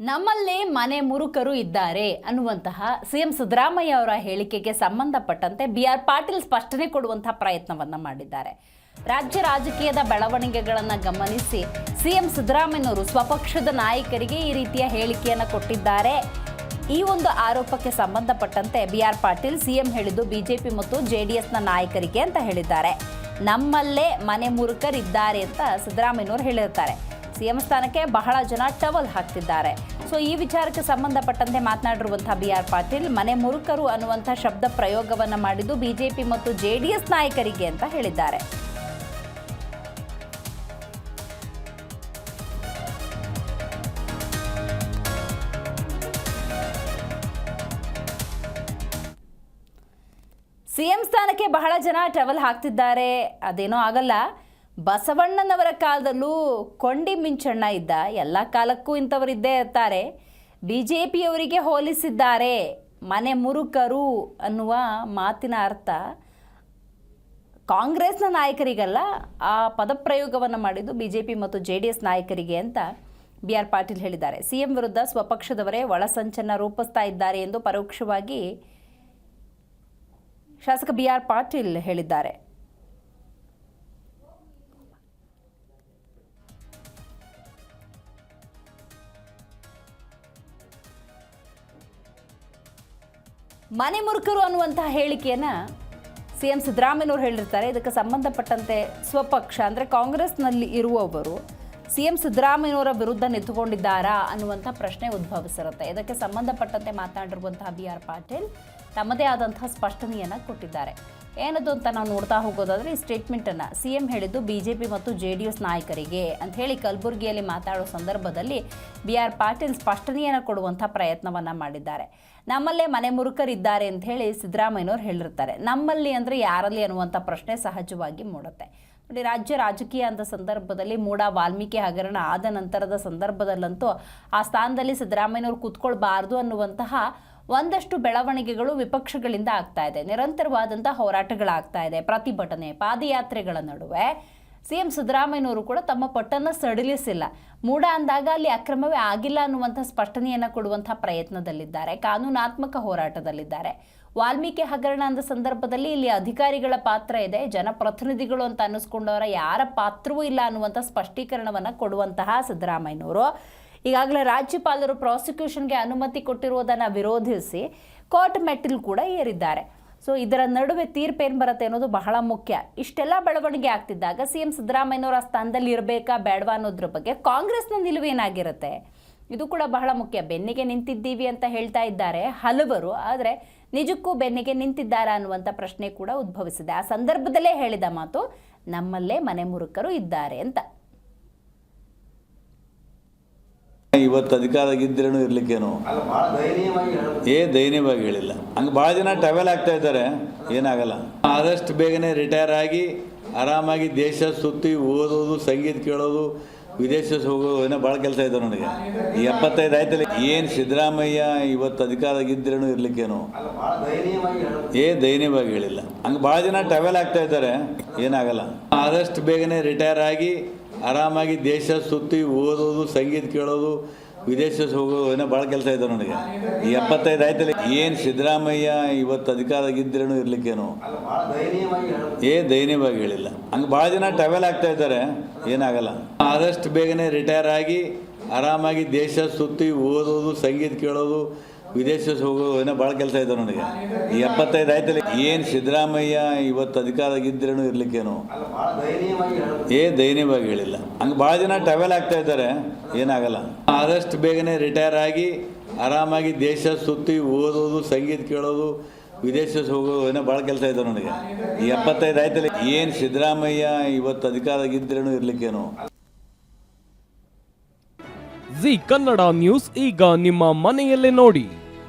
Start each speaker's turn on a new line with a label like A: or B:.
A: ನಮ್ಮಲ್ಲೇ ಮನೆ ಮುರುಕರು ಇದ್ದಾರೆ ಅನ್ನುವಂತಹ ಸಿಎಂ ಸಿದ್ದರಾಮಯ್ಯ ಅವರ ಹೇಳಿಕೆಗೆ ಸಂಬಂಧಪಟ್ಟಂತೆ ಬಿ ಆರ್ ಪಾಟೀಲ್ ಸ್ಪಷ್ಟನೆ ಕೊಡುವಂತಹ ಪ್ರಯತ್ನವನ್ನು ಮಾಡಿದ್ದಾರೆ. ರಾಜ್ಯ ರಾಜಕೀಯದ ಬೆಳವಣಿಗೆಗಳನ್ನು ಗಮನಿಸಿ ಸಿಎಂ ಸಿದ್ದರಾಮಯ್ಯನವರು ಸ್ವಪಕ್ಷದ ನಾಯಕರಿಗೆ ಈ ರೀತಿಯ ಹೇಳಿಕೆಯನ್ನು ಕೊಟ್ಟಿದ್ದಾರೆ. ಈ ಒಂದು ಆರೋಪಕ್ಕೆ ಸಂಬಂಧಪಟ್ಟಂತೆ ಬಿ ಆರ್ ಪಾಟೀಲ್ ಸಿಎಂ ಹೇಳಿದ್ದು ಬಿಜೆಪಿ ಮತ್ತು ಜೆಡಿಎಸ್ನ ನಾಯಕರಿಗೆ ಅಂತ ಹೇಳಿದ್ದಾರೆ. ನಮ್ಮಲ್ಲೇ ಮನೆ ಮುರುಕರಿದ್ದಾರೆ ಅಂತ ಸಿದ್ದರಾಮಯ್ಯನವರು ಹೇಳಿರ್ತಾರೆ. ಸಿಎಂ ಸ್ಥಾನಕ್ಕೆ ಬಹಳ ಜನ ಟವಲ್ ಹಾಕ್ತಿದ್ದಾರೆ. ಸೊ ಈ ವಿಚಾರಕ್ಕೆ ಸಂಬಂಧಪಟ್ಟಂತೆ ಮಾತನಾಡಿರುವಂತಹ ಬಿ ಆರ್ ಪಾಟೀಲ್, ಮನೆ ಮುರುಕರು ಅನ್ನುವಂಥ ಶಬ್ದ ಪ್ರಯೋಗವನ್ನು ಮಾಡಿದ್ದು ಬಿಜೆಪಿ ಮತ್ತು ಜೆಡಿಎಸ್ ನಾಯಕರಿಗೆ ಅಂತ ಹೇಳಿದ್ದಾರೆ. ಸಿಎಂ ಸ್ಥಾನಕ್ಕೆ ಬಹಳ ಜನ ಟ್ರಾವೆಲ್ ಹಾಕ್ತಿದ್ದಾರೆ. ಅದೇನೋ ಆಗಲ್ಲ. ಬಸವಣ್ಣನವರ ಕಾಲದಲ್ಲೂ ಕೊಂಡಿ ಮಿಂಚಣ್ಣ ಇದ್ದ. ಎಲ್ಲ ಕಾಲಕ್ಕೂ ಇಂಥವರಿದ್ದೇ ಇರ್ತಾರೆ. ಬಿ ಜೆ ಪಿಯವರಿಗೆ ಹೋಲಿಸಿದ್ದಾರೆ. ಮನೆ ಮುರುಕರು ಅನ್ನುವ ಮಾತಿನ ಅರ್ಥ. ಕಾಂಗ್ರೆಸ್ನ ನಾಯಕರಿಗಲ್ಲ, ಆ ಪದಪ್ರಯೋಗವನ್ನು ಮಾಡಿದ್ದು ಬಿ ಜೆ ಪಿ ಮತ್ತು ಜೆ ಡಿ ಎಸ್ ನಾಯಕರಿಗೆ ಅಂತ ಬಿ ಆರ್ ಪಾಟೀಲ್ ಹೇಳಿದ್ದಾರೆ. ಸಿ ಎಂ ವಿರುದ್ಧ ಸ್ವಪಕ್ಷದವರೇ ಒಳಸಂಚನ್ನ ರೂಪಿಸ್ತಾ ಇದ್ದಾರೆ ಎಂದು ಪರೋಕ್ಷವಾಗಿ ಶಾಸಕ ಬಿ ಆರ್ ಪಾಟೀಲ್ ಹೇಳಿದ್ದಾರೆ. ಮನೆ ಮುರುಕರು ಅನ್ನುವಂತಹ ಹೇಳಿಕೆಯನ್ನ ಸಿ ಎಂ ಸಿದ್ದರಾಮಯ್ಯನವರು ಹೇಳಿರ್ತಾರೆ. ಇದಕ್ಕೆ ಸಂಬಂಧಪಟ್ಟಂತೆ ಸ್ವಪಕ್ಷ, ಅಂದರೆ ಕಾಂಗ್ರೆಸ್ನಲ್ಲಿ ಇರುವವರು ಸಿ ಎಂ ಸಿದ್ದರಾಮಯ್ಯನವರ ವಿರುದ್ಧ ನಿಂತುಕೊಂಡಿದ್ದಾರಾ ಅನ್ನುವಂಥ ಪ್ರಶ್ನೆ ಉದ್ಭವಿಸಿರುತ್ತೆ. ಇದಕ್ಕೆ ಸಂಬಂಧಪಟ್ಟಂತೆ ಮಾತನಾಡಿರುವಂತಹ ಬಿ ಆರ್ ಪಾಟೀಲ್ ತಮ್ಮದೇ ಆದಂತಹ ಸ್ಪಷ್ಟನೆಯನ್ನು ಕೊಟ್ಟಿದ್ದಾರೆ. ಏನದು ಅಂತ ನಾವು ನೋಡ್ತಾ ಹೋಗೋದಾದ್ರೆ ಈ ಸ್ಟೇಟ್ಮೆಂಟನ್ನು ಸಿ ಎಂ ಹೇಳಿದ್ದು ಬಿ ಜೆ ಪಿ ಮತ್ತು ಜೆ ಡಿ ಎಸ್ ನಾಯಕರಿಗೆ ಅಂತ ಹೇಳಿ ಕಲಬುರಗಿಯಲ್ಲಿ ಮಾತಾಡೋ ಸಂದರ್ಭದಲ್ಲಿ ಬಿ ಆರ್ ಪಾಟೀಲ್ ಸ್ಪಷ್ಟನೆಯನ್ನು ಕೊಡುವಂಥ ಪ್ರಯತ್ನವನ್ನು ಮಾಡಿದ್ದಾರೆ. ನಮ್ಮಲ್ಲೇ ಮನೆ ಮುರುಕರಿದ್ದಾರೆ ಅಂತ ಹೇಳಿ ಸಿದ್ದರಾಮಯ್ಯನವ್ರು ಹೇಳಿರ್ತಾರೆ. ನಮ್ಮಲ್ಲಿ ಅಂದರೆ ಯಾರಲ್ಲಿ ಅನ್ನುವಂಥ ಪ್ರಶ್ನೆ ಸಹಜವಾಗಿ ಮೂಡುತ್ತೆ. ನೋಡಿ, ರಾಜ್ಯ ರಾಜಕೀಯ ಅಂತ ಸಂದರ್ಭದಲ್ಲಿ ಮೂಡ ವಾಲ್ಮೀಕಿ ಹಗರಣ ಆದ ನಂತರದ ಸಂದರ್ಭದಲ್ಲಂತೂ ಆ ಸ್ಥಾನದಲ್ಲಿ ಸಿದ್ದರಾಮಯ್ಯನವರು ಕೂತ್ಕೊಳ್ಬಾರ್ದು ಅನ್ನುವಂತಹ ಒಂದಷ್ಟು ಬೆಳವಣಿಗೆಗಳು ವಿಪಕ್ಷಗಳಿಂದ ಆಗ್ತಾ ಇದೆ. ನಿರಂತರವಾದಂಥ ಹೋರಾಟಗಳಾಗ್ತಾ ಇದೆ. ಪ್ರತಿಭಟನೆ, ಪಾದಯಾತ್ರೆಗಳ ನಡುವೆ ಸಿ ಎಂ ಸಿದ್ದರಾಮಯ್ಯನವರು ಕೂಡ ತಮ್ಮ ಪಟ್ಟನ್ನು ಸಡಿಲಿಸಿಲ್ಲ. ಮೂಡ ಅಂದಾಗ ಅಲ್ಲಿ ಅಕ್ರಮವೇ ಆಗಿಲ್ಲ ಅನ್ನುವಂಥ ಸ್ಪಷ್ಟನೆಯನ್ನು ಕೊಡುವಂಥ ಪ್ರಯತ್ನದಲ್ಲಿದ್ದಾರೆ. ಕಾನೂನಾತ್ಮಕ ಹೋರಾಟದಲ್ಲಿದ್ದಾರೆ. ವಾಲ್ಮೀಕಿ ಹಗರಣ ಅಂದ ಸಂದರ್ಭದಲ್ಲಿ ಇಲ್ಲಿ ಅಧಿಕಾರಿಗಳ ಪಾತ್ರ ಇದೆ. ಜನಪ್ರತಿನಿಧಿಗಳು ಅಂತ ಅನ್ನಿಸ್ಕೊಂಡವರ ಯಾರ ಪಾತ್ರವೂ ಇಲ್ಲ ಅನ್ನುವಂಥ ಸ್ಪಷ್ಟೀಕರಣವನ್ನು ಕೊಡುವಂತಹ ಸಿದ್ದರಾಮಯ್ಯನವರು. ಈಗಾಗಲೇ ರಾಜ್ಯಪಾಲರು ಪ್ರಾಸಿಕ್ಯೂಷನ್ಗೆ ಅನುಮತಿ ಕೊಟ್ಟಿರುವುದನ್ನು ವಿರೋಧಿಸಿ ಕೋರ್ಟ್ ಮೆಟ್ಟಿಲು ಕೂಡ ಏರಿದ್ದಾರೆ. ಸೊ, ಇದರ ನಡುವೆ ತೀರ್ಪೇನು ಬರುತ್ತೆ ಅನ್ನೋದು ಬಹಳ ಮುಖ್ಯ. ಇಷ್ಟೆಲ್ಲ ಬೆಳವಣಿಗೆ ಆಗ್ತಿದ್ದಾಗ ಸಿ ಎಂ ಸಿದ್ದರಾಮಯ್ಯನವರ ಸ್ಥಾನದಲ್ಲಿ ಇರಬೇಕಾ ಬೇಡವಾ ಅನ್ನೋದ್ರ ಬಗ್ಗೆ ಕಾಂಗ್ರೆಸ್ನ ನಿಲುವೇನಾಗಿರುತ್ತೆ ಇದು ಕೂಡ ಬಹಳ ಮುಖ್ಯ. ಬೆನ್ನಿಗೆ ನಿಂತಿದ್ದೀವಿ ಅಂತ ಹೇಳ್ತಾ ಇದ್ದಾರೆ ಹಲವರು, ಆದರೆ ನಿಜಕ್ಕೂ ಬೆನ್ನಿಗೆ ನಿಂತಿದ್ದಾರಾ ಅನ್ನುವಂಥ ಪ್ರಶ್ನೆ ಕೂಡ ಉದ್ಭವಿಸಿದೆ. ಆ ಸಂದರ್ಭದಲ್ಲೇ ಹೇಳಿದ ಮಾತು, ನಮ್ಮಲ್ಲೇ ಮನೆ ಮುರುಕರು ಇದ್ದಾರೆ ಅಂತ.
B: ಇವತ್ತು ಅಧಿಕಾರದಾಗಿದ್ದರೇನು ಇರ್ಲಿಕ್ಕೇನು? ಏ ದಯನೀಯವಾಗಿ ಹೇಳಿಲ್ಲ. ಹಂಗೆ ಭಾಳ ಜನ ಟ್ರಾವೆಲ್ ಆಗ್ತಾ ಇದ್ದಾರೆ. ಏನಾಗಲ್ಲ. ಆದಷ್ಟು ಬೇಗನೆ ರಿಟೈರ್ ಆಗಿ ಆರಾಮಾಗಿ ದೇಶ ಸುತ್ತಿ ಓದೋದು ಸಂಗೀತ ಕೇಳೋದು ವಿದೇಶ ಹೋಗೋದು ಏನೋ ಭಾಳ ಕೆಲಸ ಇದೆ ನನಗೆ. ಈ ಎಪ್ಪತ್ತೈದು ಆಯ್ತಲ್ಲ ಏನು ಸಿದ್ದರಾಮಯ್ಯ ಇವತ್ತು ಅಧಿಕಾರದಾಗಿದ್ದರೇನು ಇರ್ಲಿಕ್ಕೇನು? ಏ ದಯನೀಯವಾಗಿ ಹೇಳಿಲ್ಲ. ಹಂಗೆ ಭಾಳ ಜನ ಟ್ರಾವೆಲ್ ಆಗ್ತಾ ಇದ್ದಾರೆ. ಏನಾಗಲ್ಲ. ಆದಷ್ಟು ಬೇಗನೆ ರಿಟೈರ್ ಆಗಿ ಆರಾಮಾಗಿ ದೇಶ ಸುತ್ತಿ ಓದೋದು, ಸಂಗೀತ ಕೇಳೋದು, ವಿದೇಶ ಹೋಗೋದು, ಏನೋ ಭಾಳ ಕೆಲಸ ಇದೆ ನನಗೆ. ಈ ಎಪ್ಪತ್ತೈದು ಆಯ್ತಲ್ಲ. ಏನು ಸಿದ್ದರಾಮಯ್ಯ ಇವತ್ತು ಅಧಿಕಾರದಾಗಿದ್ರೇನು ಇರ್ಲಿಕ್ಕೇನು? ಏ, ದಯನೀಯವಾಗಿ ಹೇಳಿಲ್ಲ. ಹಂಗೆ ಭಾಳ ಜನ ಟ್ರಾವೆಲ್ ಆಗ್ತಾ ಇದ್ದಾರೆ. ಏನಾಗಲ್ಲ. ಆದಷ್ಟು ಬೇಗನೆ ರಿಟೈರ್ ಆಗಿ, ಆರಾಮಾಗಿ ದೇಶ ಸುತ್ತಿ ಓದೋದು, ಸಂಗೀತ ಕೇಳೋದು ವಿದೇಶ ಏನೋ ಭಾಳ ಕೆಲಸ ಇದೆ ನನಗೆ. ಈ ಎಪ್ಪತ್ತೈದು ಆಯ್ತಲ್ಲ ಏನು ಸಿದ್ದರಾಮಯ್ಯ ಇವತ್ತು ಅಧಿಕಾರದಾಗಿದ್ರೇನು ಇರ್ಲಿಕ್ಕೇನು? ಏ, ದಯನೀಯವಾಗಿ ಹೇಳಿಲ್ಲ. ಹಂಗೆ ಭಾಳ ಜನ ಟ್ರಾವೆಲ್ ಆಗ್ತಾ ಇದ್ದಾರೆ. ಏನಾಗಲ್ಲ. ಆದಷ್ಟು ಬೇಗನೆ ರಿಟೈರ್ ಆಗಿ ಆರಾಮಾಗಿ ದೇಶ ಸುತ್ತಿ ಓದೋದು, ಸಂಗೀತ ಕೇಳೋದು, ವಿದೇಶ ಏನೋ ಭಾಳ ಕೆಲಸ ಇದೆ ನನಗೆ. ಈ ಎಪ್ಪತ್ತೈದು ಆಯ್ತಲ್ಲ ಏನು ಸಿದ್ದರಾಮಯ್ಯ ಇವತ್ತು ಅಧಿಕಾರದಾಗಿದ್ರೇನು ಇರ್ಲಿಕ್ಕೇನು?
C: ಜಿ ಕನ್ನಡ ನ್ಯೂಸ್ ಈಗ ನಿಮ್ಮ ಮನೆಯಲ್ಲೇ ನೋಡಿ.